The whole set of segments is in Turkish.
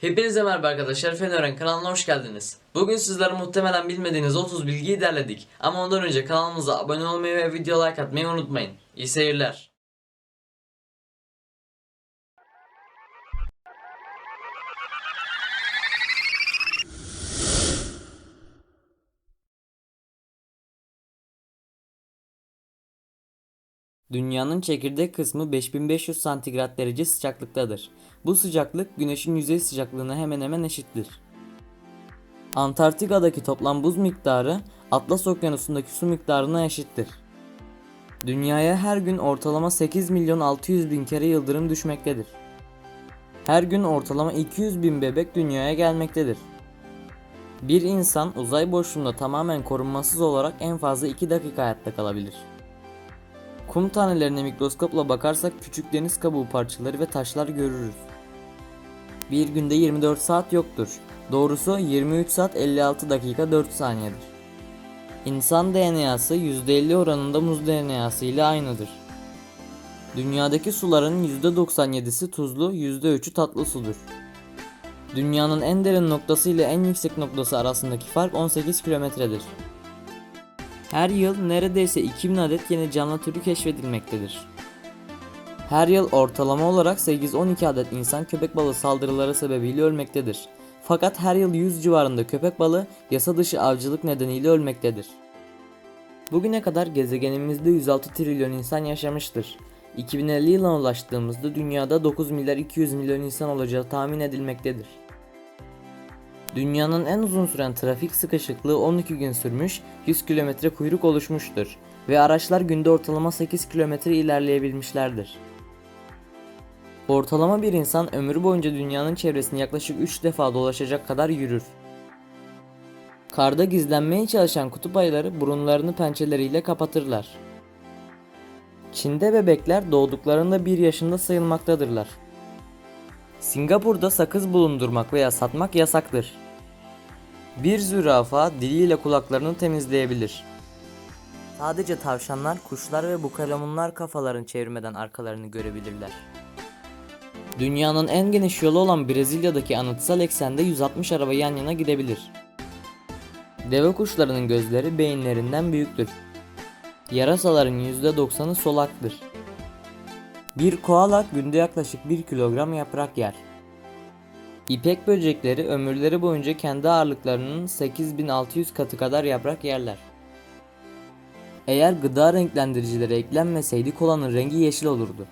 Hepinize merhaba arkadaşlar. Fen Öğren kanalına hoş geldiniz. Bugün sizlere muhtemelen bilmediğiniz 30 bilgiyi derledik. Ama ondan önce kanalımıza abone olmayı ve video like atmayı unutmayın. İyi seyirler. Dünyanın çekirdek kısmı 5500 santigrat derece sıcaklıktadır. Bu sıcaklık güneşin yüzey sıcaklığına hemen hemen eşittir. Antarktika'daki toplam buz miktarı Atlas Okyanusu'ndaki su miktarına eşittir. Dünyaya her gün ortalama 8 milyon 600 bin kere yıldırım düşmektedir. Her gün ortalama 200 bin bebek dünyaya gelmektedir. Bir insan uzay boşluğunda tamamen korunmasız olarak en fazla 2 dakika hayatta kalabilir. Kum tanelerine mikroskopla bakarsak küçük deniz kabuğu parçaları ve taşlar görürüz. Bir günde 24 saat yoktur. Doğrusu 23 saat 56 dakika 4 saniyedir. İnsan DNA'sı %50 oranında muz DNA'sı ile aynıdır. Dünyadaki suların %97'si tuzlu, %3'ü tatlı sudur. Dünyanın en derin noktası ile en yüksek noktası arasındaki fark 18 kilometredir. Her yıl neredeyse 2000 adet yeni canlı türü keşfedilmektedir. Her yıl ortalama olarak 8-12 adet insan köpek balığı saldırıları sebebiyle ölmektedir. Fakat her yıl 100 civarında köpek balığı yasa dışı avcılık nedeniyle ölmektedir. Bugüne kadar gezegenimizde 106 trilyon insan yaşamıştır. 2050 yılına ulaştığımızda dünyada 9 milyar 200 milyon insan olacağı tahmin edilmektedir. Dünyanın en uzun süren trafik sıkışıklığı 12 gün sürmüş, 100 kilometre kuyruk oluşmuştur ve araçlar günde ortalama 8 kilometre ilerleyebilmişlerdir. Ortalama bir insan ömrü boyunca dünyanın çevresini yaklaşık 3 defa dolaşacak kadar yürür. Karda gizlenmeye çalışan kutup ayıları burunlarını pençeleriyle kapatırlar. Çin'de bebekler doğduklarında 1 yaşında sayılmaktadırlar. Singapur'da sakız bulundurmak veya satmak yasaktır. Bir zürafa diliyle kulaklarını temizleyebilir. Sadece tavşanlar, kuşlar ve bukalemunlar kafalarını çevirmeden arkalarını görebilirler. Dünyanın en geniş yolu olan Brezilya'daki anıtsal eksende 160 araba yan yana gidebilir. Deve kuşlarının gözleri beyinlerinden büyüktür. Yarasaların %90'ı solaktır. Bir koala günde yaklaşık 1 kilogram yaprak yer. İpek böcekleri ömürleri boyunca kendi ağırlıklarının 8600 katı kadar yaprak yerler. Eğer gıda renklendiricileri eklenmeseydi kolanın rengi yeşil olurdu.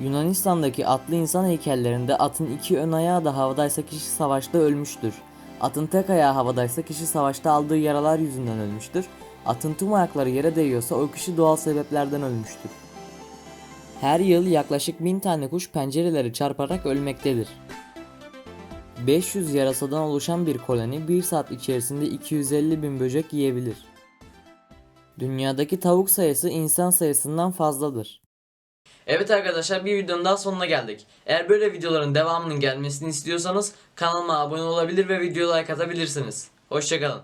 Yunanistan'daki atlı insan heykellerinde atın iki ön ayağı da havadaysa kişi savaşta ölmüştür. Atın tek ayağı havadaysa kişi savaşta aldığı yaralar yüzünden ölmüştür. Atın tüm ayakları yere değiyorsa o kişi doğal sebeplerden ölmüştür. Her yıl yaklaşık 1000 tane kuş pencereleri çarparak ölmektedir. 500 yarasadan oluşan bir koloni 1 saat içerisinde 250 bin böcek yiyebilir. Dünyadaki tavuk sayısı insan sayısından fazladır. Evet arkadaşlar bir videonun daha sonuna geldik. Eğer böyle videoların devamının gelmesini istiyorsanız kanalıma abone olabilir ve video like atabilirsiniz. Hoşçakalın.